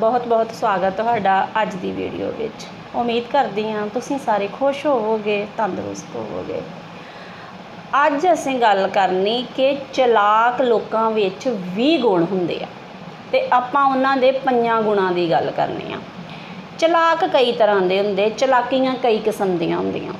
ਬਹੁਤ-ਬਹੁਤ ਸਵਾਗਤ ਤੁਹਾਡਾ ਅੱਜ ਦੀ ਵੀਡੀਓ ਵਿੱਚ। ਉਮੀਦ ਕਰਦੀ ਹਾਂ ਤੁਸੀਂ ਸਾਰੇ ਖੁਸ਼ ਹੋਵੋਗੇ, ਤੰਦਰੁਸਤ ਹੋਵੋਗੇ। ਅੱਜ ਅਸੀਂ ਗੱਲ ਕਰਨੀ ਕਿ ਚਲਾਕ ਲੋਕਾਂ ਵਿੱਚ 20 ਗੁਣ ਹੁੰਦੇ ਆ। ਤੇ ਆਪਾਂ ਉਹਨਾਂ ਦੇ ਪੰਜਾਂ ਗੁਣਾਂ ਦੀ ਗੱਲ ਕਰਨੀ ਆ। ਚਲਾਕ ਕਈ ਤਰ੍ਹਾਂ ਦੇ ਹੁੰਦੇ, ਚਲਾਕੀਆਂ ਕਈ ਕਿਸਮ ਦੀਆਂ ਹੁੰਦੀਆਂ।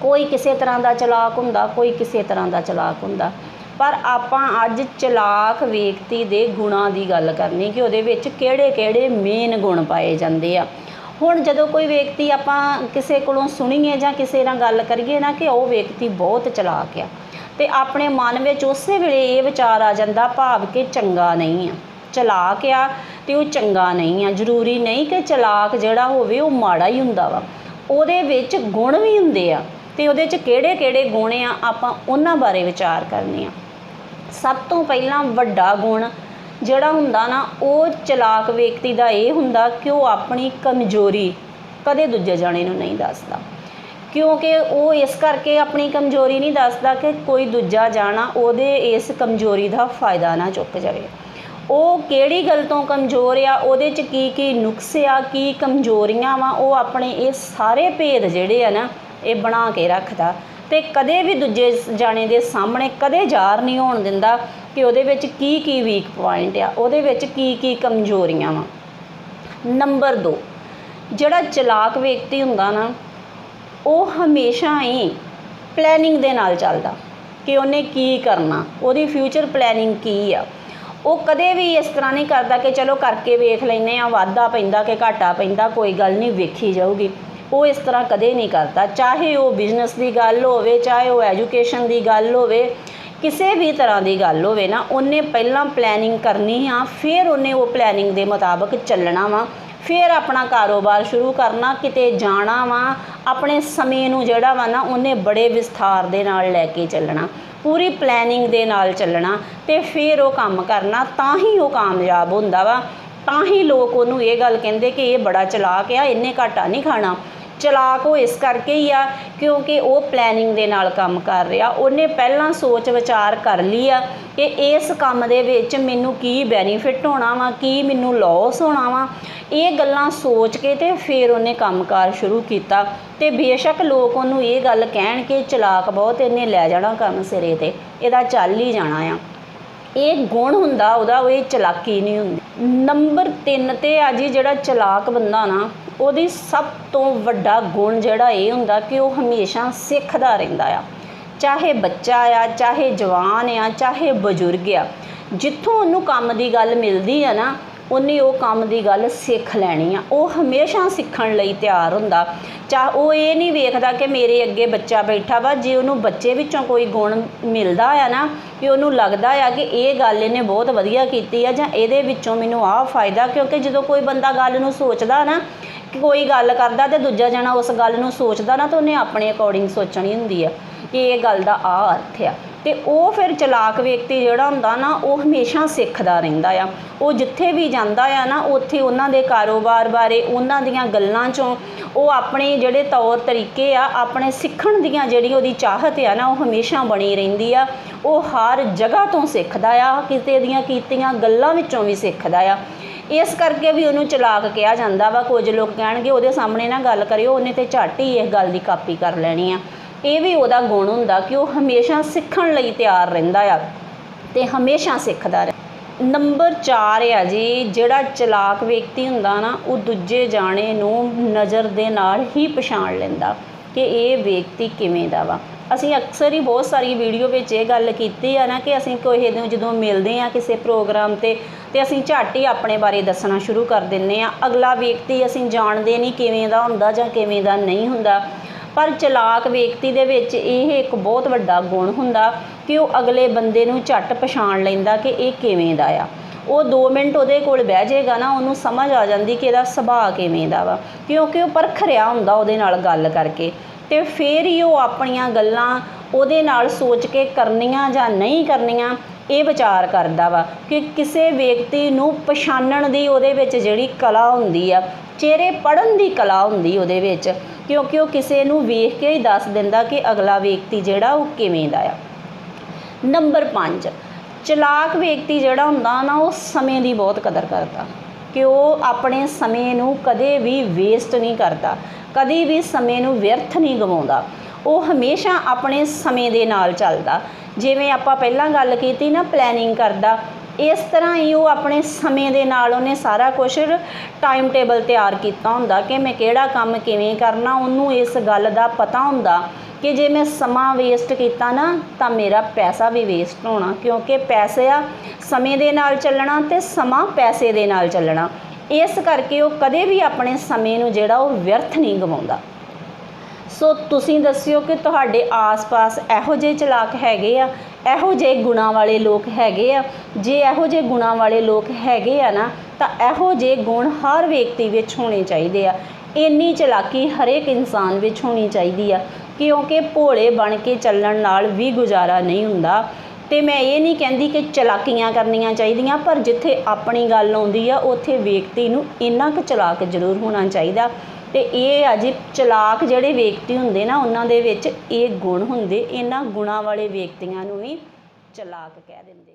ਕੋਈ ਕਿਸੇ ਤਰ੍ਹਾਂ ਦਾ ਚਲਾਕ ਹੁੰਦਾ, ਕੋਈ ਕਿਸੇ ਤਰ੍ਹਾਂ ਦਾ ਚਲਾਕ ਹੁੰਦਾ। ਪਰ ਆਪਾਂ ਅੱਜ ਚਲਾਕ ਵਿਅਕਤੀ ਦੇ ਗੁਣਾਂ ਦੀ ਗੱਲ ਕਰਨੀ ਕਿ ਉਹਦੇ ਵਿੱਚ ਕਿਹੜੇ ਕਿਹੜੇ ਮੇਨ ਗੁਣ ਪਾਏ ਜਾਂਦੇ ਆ। ਹੁਣ ਜਦੋਂ ਕੋਈ ਵਿਅਕਤੀ ਆਪਾਂ ਕਿਸੇ ਕੋਲੋਂ ਸੁਣੀਏ ਜਾਂ ਕਿਸੇ ਨਾਲ ਗੱਲ ਕਰੀਏ ਨਾ ਕਿ ਉਹ ਵਿਅਕਤੀ ਬਹੁਤ ਚਲਾਕ ਆ ਤੇ ਆਪਣੇ ਮਨ ਵਿੱਚ ਉਸੇ ਵੇਲੇ ਇਹ ਵਿਚਾਰ ਆ ਜਾਂਦਾ ਭਾਵ ਕਿ ਚੰਗਾ ਨਹੀਂ ਆ। ਚਲਾਕ ਆ ਤੇ ਉਹ ਚੰਗਾ ਨਹੀਂ ਆ। ਜ਼ਰੂਰੀ ਨਹੀਂ ਕਿ ਚਲਾਕ ਜਿਹੜਾ ਹੋਵੇ ਉਹ ਮਾੜਾ ਹੀ ਹੁੰਦਾ ਵਾ। ਉਹਦੇ ਵਿੱਚ ਗੁਣ ਵੀ ਹੁੰਦੇ ਆ ਤੇ ਉਹਦੇ 'ਚ ਕਿਹੜੇ ਕਿਹੜੇ ਗੁਣ ਆ ਆਪਾਂ ਉਹਨਾਂ ਬਾਰੇ ਵਿਚਾਰ ਕਰਨੇ ਆ। ਸਭ ਤੋਂ ਪਹਿਲਾਂ ਵੱਡਾ ਗੁਣ ਜਿਹੜਾ ਹੁੰਦਾ ਨਾ, ਉਹ ਚਲਾਕ ਵਿਅਕਤੀ ਦਾ ਇਹ ਹੁੰਦਾ ਕਿ ਉਹ ਆਪਣੀ ਕਮਜ਼ੋਰੀ ਕਦੇ ਦੂਜੇ ਜਾਣੇ ਨੂੰ ਨਹੀਂ ਦੱਸਦਾ। ਕਿਉਂਕਿ ਉਹ ਇਸ ਕਰਕੇ ਆਪਣੀ ਕਮਜ਼ੋਰੀ ਨਹੀਂ ਦੱਸਦਾ ਕਿ ਕੋਈ ਦੂਜਾ ਜਾਣਾ ਉਹਦੇ ਇਸ ਕਮਜ਼ੋਰੀ ਦਾ ਫਾਇਦਾ ਨਾ ਚੁੱਕ ਜਾਵੇ। ਉਹ ਕਿਹੜੀ ਗੱਲ ਤੋਂ ਕਮਜ਼ੋਰ ਆ, ਉਹਦੇ 'ਚ ਕੀ ਕੀ ਨੁਕਸ ਆ, ਕੀ ਕਮਜ਼ੋਰੀਆਂ ਵਾ, ਉਹ ਆਪਣੇ ਇਹ ਸਾਰੇ ਭੇਦ ਜਿਹੜੇ ਆ ਨਾ, ਇਹ ਬਣਾ ਕੇ ਰੱਖਦਾ। ਤੇ ਕਦੇ ਵੀ ਦੂਜੇ ਜਾਣੇ ਦੇ ਸਾਹਮਣੇ ਕਦੇ ਜ਼ਾਰ ਨਹੀਂ ਹੋਣ ਦਿੰਦਾ ਕਿ ਉਹਦੇ ਵਿੱਚ ਕੀ ਕੀ ਵੀਕ ਪੁਆਇੰਟ ਆ, ਉਹਦੇ ਵਿੱਚ ਕੀ ਕੀ ਕਮਜ਼ੋਰੀਆਂ ਵਾ। ਨੰਬਰ 2 ਜਿਹੜਾ ਚਲਾਕ ਵਿਅਕਤੀ ਹੁੰਦਾ ਨਾ, ਉਹ ਹਮੇਸ਼ਾ ਹੀ ਪਲੈਨਿੰਗ ਦੇ ਨਾਲ ਚੱਲਦਾ ਕਿ ਉਹਨੇ ਕੀ ਕਰਨਾ, ਉਹਦੀ ਫਿਊਚਰ ਪਲੈਨਿੰਗ ਕੀ ਆ। ਉਹ ਕਦੇ ਵੀ ਇਸ ਤਰ੍ਹਾਂ ਨਹੀਂ ਕਰਦਾ ਕਿ ਚਲੋ ਕਰਕੇ ਵੇਖ ਲੈਨੇ ਆ ਵਾਧਾ ਪੈਂਦਾ ਕਿ ਘਾਟਾ ਪੈਂਦਾ, ਕੋਈ ਗੱਲ ਨਹੀਂ, ਵੇਖੀ ਜਾਊਗੀ। ਉਹ ਇਸ ਤਰ੍ਹਾਂ ਕਦੇ ਨਹੀਂ ਕਰਦਾ। ਚਾਹੇ ਉਹ ਬਿਜ਼ਨਸ ਦੀ ਗੱਲ ਹੋਵੇ, ਚਾਹੇ ਉਹ ਐਜੂਕੇਸ਼ਨ ਦੀ ਗੱਲ ਹੋਵੇ, ਕਿਸੇ ਵੀ ਤਰ੍ਹਾਂ ਦੀ ਗੱਲ ਹੋਵੇ ਨਾ, ਉਹਨੇ ਪਹਿਲਾਂ ਪਲੈਨਿੰਗ ਕਰਨੀ ਆ, ਫਿਰ ਉਹਨੇ ਉਹ ਪਲੈਨਿੰਗ ਦੇ ਮੁਤਾਬਕ ਚੱਲਣਾ ਵਾ। ਫਿਰ ਆਪਣਾ ਕਾਰੋਬਾਰ ਸ਼ੁਰੂ ਕਰਨਾ, ਕਿਤੇ ਜਾਣਾ ਵਾ, ਆਪਣੇ ਸਮੇਂ ਨੂੰ ਜਿਹੜਾ ਵਾ ਨਾ, ਉਹਨੇ ਬੜੇ ਵਿਸਥਾਰ ਦੇ ਨਾਲ ਲੈ ਕੇ ਚੱਲਣਾ, ਪੂਰੀ ਪਲੈਨਿੰਗ ਦੇ ਨਾਲ ਚੱਲਣਾ ਤੇ ਫਿਰ ਉਹ ਕੰਮ ਕਰਨਾ, ਤਾਂ ਹੀ ਉਹ ਕਾਮਯਾਬ ਹੁੰਦਾ ਵਾ। ਤਾਂ ਹੀ ਲੋਕ ਉਹਨੂੰ ਇਹ ਗੱਲ ਕਹਿੰਦੇ ਕਿ ਇਹ ਬੜਾ ਚਲਾਕ ਆ, ਇੰਨੇ ਘਾਟਾ ਨਹੀਂ ਖਾਣਾ। ਚਲਾਕ ਉਹ ਇਸ ਕਰਕੇ ਹੀ ਆ ਕਿਉਂਕਿ ਉਹ ਪਲੈਨਿੰਗ ਦੇ ਨਾਲ ਕੰਮ ਕਰ ਰਿਹਾ। ਉਹਨੇ ਪਹਿਲਾਂ ਸੋਚ ਵਿਚਾਰ ਕਰ ਲਈ ਆ ਕਿ ਇਸ ਕੰਮ ਦੇ ਵਿੱਚ ਮੈਨੂੰ ਕੀ ਬੈਨੀਫਿਟ ਹੋਣਾ ਵਾ, ਕੀ ਮੈਨੂੰ ਲਾਸ ਹੋਣਾ ਵਾ। ਇਹ ਗੱਲਾਂ ਸੋਚ ਕੇ ਤੇ ਫਿਰ ਉਹਨੇ ਕੰਮਕਾਰ ਸ਼ੁਰੂ ਕੀਤਾ ਤੇ ਬੇਸ਼ੱਕ ਲੋਕ ਉਹਨੂੰ ਇਹ ਗੱਲ ਕਹਿਣ ਕਿ ਚਲਾਕ ਬਹੁਤ ਇਹਨੇ ਲੈ ਜਾਣਾ ਕੰਮ ਸਿਰੇ ਤੇ, ਇਹਦਾ ਚੱਲ ਹੀ ਜਾਣਾ ਆ। ਇਹ ਗੁਣ ਹੁੰਦਾ, ਉਹਦਾ ਉਹ ਇਹ ਚਲਾਕੀ ਨਹੀਂ ਹੁੰਦੀ। ਨੰਬਰ 3 ਤੇ ਆ ਜੀ ਜਿਹੜਾ ਚਲਾਕ ਬੰਦਾ ਨਾ, ਉਹਦੀ ਸਭ ਤੋਂ ਵੱਡਾ ਗੁਣ ਜਿਹੜਾ ਇਹ ਹੁੰਦਾ ਕਿ ਉਹ ਹਮੇਸ਼ਾ ਸਿੱਖਦਾ ਰਹਿੰਦਾ ਆ। ਚਾਹੇ ਬੱਚਾ ਆ, ਚਾਹੇ ਜਵਾਨ ਆ, ਚਾਹੇ ਬਜ਼ੁਰਗ ਆ, ਜਿੱਥੋਂ ਉਹਨੂੰ ਕੰਮ ਦੀ ਗੱਲ ਮਿਲਦੀ ਆ ਨਾ ਉਹਨੇ ਉਹ ਕੰਮ ਦੀ ਗੱਲ ਸਿੱਖ ਲੈਣੀ ਆ। ਉਹ ਹਮੇਸ਼ਾ ਸਿੱਖਣ ਲਈ ਤਿਆਰ ਹੁੰਦਾ। ਚਾ ਉਹ ਇਹ ਨਹੀਂ ਵੇਖਦਾ ਕਿ ਮੇਰੇ ਅੱਗੇ ਬੱਚਾ ਬੈਠਾ ਵਾ, ਜੇ ਉਹਨੂੰ ਬੱਚੇ ਵਿੱਚੋਂ ਕੋਈ ਗੁਣ ਮਿਲਦਾ ਆ ਨਾ ਕਿ ਉਹਨੂੰ ਲੱਗਦਾ ਆ ਕਿ ਇਹ ਗੱਲ ਇਹਨੇ ਬਹੁਤ ਵਧੀਆ ਕੀਤੀ ਆ, ਜਾਂ ਇਹਦੇ ਵਿੱਚੋਂ ਮੈਨੂੰ ਆਹ ਫਾਇਦਾ, ਕਿਉਂਕਿ ਜਦੋਂ ਕੋਈ ਬੰਦਾ ਗੱਲ ਨੂੰ ਸੋਚਦਾ ਨਾ, ਕਿ ਕੋਈ ਗੱਲ ਕਰਦਾ ਤੇ ਦੂਜਾ ਜਣਾ ਉਸ ਗੱਲ ਨੂੰ ਸੋਚਦਾ ਨਾ, ਤਾਂ ਉਹਨੇ ਆਪਣੇ ਅਕੋਰਡਿੰਗ ਸੋਚਣੀ ਹੁੰਦੀ ਆ ਕਿ ਇਹ ਗੱਲ ਦਾ ਆ ਅਰਥ ਆ। ਤੇ ਉਹ ਫਿਰ ਚਲਾਕ ਵਿਅਕਤੀ ਜਿਹੜਾ ਹੁੰਦਾ ਨਾ, ਉਹ ਹਮੇਸ਼ਾ ਸਿੱਖਦਾ ਰਹਿੰਦਾ ਆ। ਉਹ ਜਿੱਥੇ ਵੀ ਜਾਂਦਾ ਆ ਨਾ, ਉੱਥੇ ਉਹਨਾਂ ਦੇ ਕਾਰੋਬਾਰ ਬਾਰੇ, ਉਹਨਾਂ ਦੀਆਂ ਗੱਲਾਂ ਚੋਂ ਉਹ ਆਪਣੇ ਜਿਹੜੇ ਤੌਰ ਤਰੀਕੇ ਆ, ਆਪਣੇ ਸਿੱਖਣ ਦੀਆਂ ਜਿਹੜੀ ਉਹਦੀ ਚਾਹਤ ਆ ਨਾ, ਉਹ ਹਮੇਸ਼ਾ ਬਣੀ ਰਹਿੰਦੀ ਆ। ਉਹ ਹਰ ਜਗ੍ਹਾ ਤੋਂ ਸਿੱਖਦਾ ਆ ਕਿਤੇ ਦੀਆਂ ਕੀਤੀਆਂ ਗੱਲਾਂ ਵਿੱਚੋਂ ਵੀ ਸਿੱਖਦਾ ਆ। ਇਸ ਕਰਕੇ ਵੀ ਉਹਨੂੰ ਚਲਾਕ ਕਿਹਾ ਜਾਂਦਾ ਵਾ। ਕੁਝ ਲੋਕ ਕਹਿਣਗੇ, ਉਹਦੇ ਸਾਹਮਣੇ ਨਾ ਗੱਲ ਕਰਿਓ, ਉਹਨੇ ਤੇ ਝੱਟ ਹੀ ਇਸ ਗੱਲ ਦੀ ਕਾਪੀ ਕਰ ਲੈਣੀ ਆ। ਇਹ ਵੀ ਉਹਦਾ ਗੁਣ ਹੁੰਦਾ ਕਿ ਉਹ ਹਮੇਸ਼ਾ ਸਿੱਖਣ ਲਈ ਤਿਆਰ ਰਹਿੰਦਾ ਆ ਤੇ ਹਮੇਸ਼ਾ ਸਿੱਖਦਾ ਰਹਿ। ਨੰਬਰ 4 ਆ ਜੀ, ਜਿਹੜਾ ਚਲਾਕ ਵਿਅਕਤੀ ਹੁੰਦਾ ਨਾ, ਉਹ ਦੂਜੇ ਜਾਣੇ ਨੂੰ ਨਜ਼ਰ ਦੇ ਨਾਲ ਹੀ ਪਛਾਣ ਲੈਂਦਾ ਕਿ ਇਹ ਵਿਅਕਤੀ ਕਿਵੇਂ ਦਾ ਵਾ। ਅਸੀਂ ਅਕਸਰ ਹੀ ਬਹੁਤ ਸਾਰੀ ਵੀਡੀਓ ਵਿੱਚ ਇਹ ਗੱਲ ਕੀਤੀ ਆ ਨਾ ਕਿ ਅਸੀਂ ਕੋਈ ਨੂੰ ਜਦੋਂ ਮਿਲਦੇ ਆ ਕਿਸੇ ਪ੍ਰੋਗਰਾਮ ਤੇ ਤੇ ਅਸੀਂ ਝੱਟ ਹੀ ਆਪਣੇ ਬਾਰੇ ਦੱਸਣਾ ਸ਼ੁਰੂ ਕਰ ਦਿੰਨੇ ਆ। ਅਗਲਾ ਵਿਅਕਤੀ ਅਸੀਂ ਜਾਣਦੇ ਨਹੀਂ ਕਿਵੇਂ ਦਾ ਹੁੰਦਾ ਜਾਂ ਕਿਵੇਂ ਦਾ ਨਹੀਂ ਹੁੰਦਾ। ਪਰ ਚਲਾਕ ਵਿਅਕਤੀ ਦੇ ਵਿੱਚ ਇਹ ਇੱਕ ਬਹੁਤ ਵੱਡਾ ਗੁਣ ਹੁੰਦਾ ਕਿ ਉਹ ਅਗਲੇ ਬੰਦੇ ਨੂੰ ਝੱਟ ਪਛਾਣ ਲੈਂਦਾ ਕਿ ਇਹ ਕਿਵੇਂ ਦਾ ਆ। ਉਹ 2 ਮਿੰਟ ਉਹਦੇ ਕੋਲ ਬਹਿ ਜਾਏਗਾ ਨਾ, ਉਹਨੂੰ ਸਮਝ ਆ ਜਾਂਦੀ ਕਿ ਇਹਦਾ ਸੁਭਾਅ ਕਿਵੇਂ ਦਾ ਵਾ, ਕਿਉਂਕਿ ਉਹ ਪਰਖ ਰਿਹਾ ਹੁੰਦਾ ਉਹਦੇ ਨਾਲ ਗੱਲ ਕਰਕੇ। ਤੇ ਫੇਰ ਹੀ ਉਹ ਆਪਣੀਆਂ ਗੱਲਾਂ ਉਹਦੇ ਨਾਲ ਸੋਚ ਕੇ ਕਰਨੀਆਂ ਜਾਂ ਨਹੀਂ ਕਰਨੀਆਂ, ਇਹ ਵਿਚਾਰ ਕਰਦਾ ਵਾ ਕਿ ਕਿਸੇ ਵਿਅਕਤੀ ਨੂੰ ਪਛਾਣਨ ਦੀ ਉਹਦੇ ਵਿੱਚ ਜਿਹੜੀ ਕਲਾ ਹੁੰਦੀ ਆ ਚਿਹਰੇ ਪੜਨ ਦੀ ਕਲਾ ਹੁੰਦੀ ਉਹਦੇ ਵਿੱਚ, ਕਿਉਂਕਿ ਉਹ ਕਿਸੇ ਨੂੰ ਵੇਖ ਕੇ ਹੀ ਦੱਸ ਦਿੰਦਾ ਕਿ ਅਗਲਾ ਵਿਅਕਤੀ ਜਿਹੜਾ ਉਹ ਕਿਵੇਂ ਦਾ ਆ। ਨੰਬਰ 5 ਚਲਾਕ ਵਿਅਕਤੀ ਜਿਹੜਾ ਹੁੰਦਾ ਨਾ, ਉਹ ਸਮੇਂ ਦੀ ਬਹੁਤ ਕਦਰ ਕਰਦਾ। ਕਿ ਉਹ ਆਪਣੇ ਸਮੇਂ ਨੂੰ ਕਦੇ ਵੀ ਵੇਸਟ ਨਹੀਂ ਕਰਦਾ, ਕਦੇ ਵੀ ਸਮੇਂ ਨੂੰ ਵਿਅਰਥ ਨਹੀਂ ਗਵਾਉਂਦਾ। ਉਹ ਹਮੇਸ਼ਾ ਆਪਣੇ ਸਮੇਂ ਦੇ ਨਾਲ ਚੱਲਦਾ। ਜਿਵੇਂ ਆਪਾਂ ਪਹਿਲਾਂ ਗੱਲ ਕੀਤੀ ਨਾ ਪਲੈਨਿੰਗ ਕਰਦਾ ਇਸ ਤਰ੍ਹਾਂ ਹੀ ਉਹ ਆਪਣੇ ਸਮੇਂ ਦੇ ਨਾਲ ਉਹਨੇ ਸਾਰਾ ਕੁਝ ਟਾਈਮ ਟੇਬਲ ਤਿਆਰ ਕੀਤਾ ਹੁੰਦਾ ਕਿ ਮੈਂ ਕਿਹੜਾ ਕੰਮ ਕਿਵੇਂ ਕਰਨਾ, ਉਹਨੂੰ ਇਸ ਗੱਲ ਦਾ ਪਤਾ ਹੁੰਦਾ ਕਿ ਜੇ ਮੈਂ ਸਮਾਂ ਵੇਸਟ ਕੀਤਾ ਨਾ, ਤਾਂ ਮੇਰਾ ਪੈਸਾ ਵੀ ਵੇਸਟ ਹੋਣਾ, ਕਿਉਂਕਿ ਪੈਸੇ ਆ ਸਮੇਂ ਦੇ ਨਾਲ ਚੱਲਣਾ ਤੇ ਸਮਾਂ ਪੈਸੇ ਦੇ ਨਾਲ ਚੱਲਣਾ। ਇਸ ਕਰਕੇ ਉਹ ਕਦੇ ਵੀ ਆਪਣੇ ਸਮੇਂ ਨੂੰ ਜਿਹੜਾ ਉਹ ਵਿਅਰਥ ਨਹੀਂ ਗਵਾਉਂਦਾ। ਸੋ ਤੁਸੀਂ ਦੱਸਿਓ ਕਿ ਤੁਹਾਡੇ ਆਸ-ਪਾਸ ਇਹੋ ਜਿਹੇ ਚਲਾਕ ਹੈਗੇ ਆ, ਇਹੋ ਜਿਹੇ ਗੁਣਾਂ ਵਾਲੇ ਲੋਕ ਹੈਗੇ ਆ। ਜੇ ਇਹੋ ਜਿਹੇ ਗੁਣਾਂ ਵਾਲੇ ਲੋਕ ਹੈਗੇ ਆ ਨਾ, ਤਾਂ ਇਹੋ ਜਿਹੇ ਗੁਣ ਹਰ ਵਿਅਕਤੀ ਵਿੱਚ ਹੋਣੇ ਚਾਹੀਦੇ ਆ। ਇੰਨੀ ਚਲਾਕੀ ਹਰੇਕ ਇਨਸਾਨ ਵਿੱਚ ਹੋਣੀ ਚਾਹੀਦੀ ਆ, ਕਿਉਂਕਿ ਭੋਲੇ ਬਣ ਕੇ ਚੱਲਣ ਨਾਲ ਵੀ ਗੁਜ਼ਾਰਾ ਨਹੀਂ ਹੁੰਦਾ। ਤੇ ਮੈਂ ਇਹ ਨਹੀਂ ਕਹਿੰਦੀ ਕਿ ਚਲਾਕੀਆਂ ਕਰਨੀਆਂ ਚਾਹੀਦੀਆਂ, ਪਰ ਜਿੱਥੇ ਆਪਣੀ ਗੱਲ ਆਉਂਦੀ ਆ, ਉੱਥੇ ਵਿਅਕਤੀ ਨੂੰ ਇੰਨਾ ਕੁ ਚਲਾਕ ਜ਼ਰੂਰ ਹੋਣਾ ਚਾਹੀਦਾ। ਤੇ ਇਹ ਆ ਜੀ ਚਲਾਕ ਜਿਹੜੇ ਵਿਅਕਤੀ ਹੁੰਦੇ ਨਾ, ਉਹਨਾਂ ਦੇ ਵਿੱਚ ਇਹ ਗੁਣ ਹੁੰਦੇ, ਇਹਨਾਂ ਗੁਣਾਂ ਵਾਲੇ ਵਿਅਕਤੀਆਂ ਨੂੰ ਵੀ ਚਲਾਕ ਕਹਿ ਦਿੰਦੇ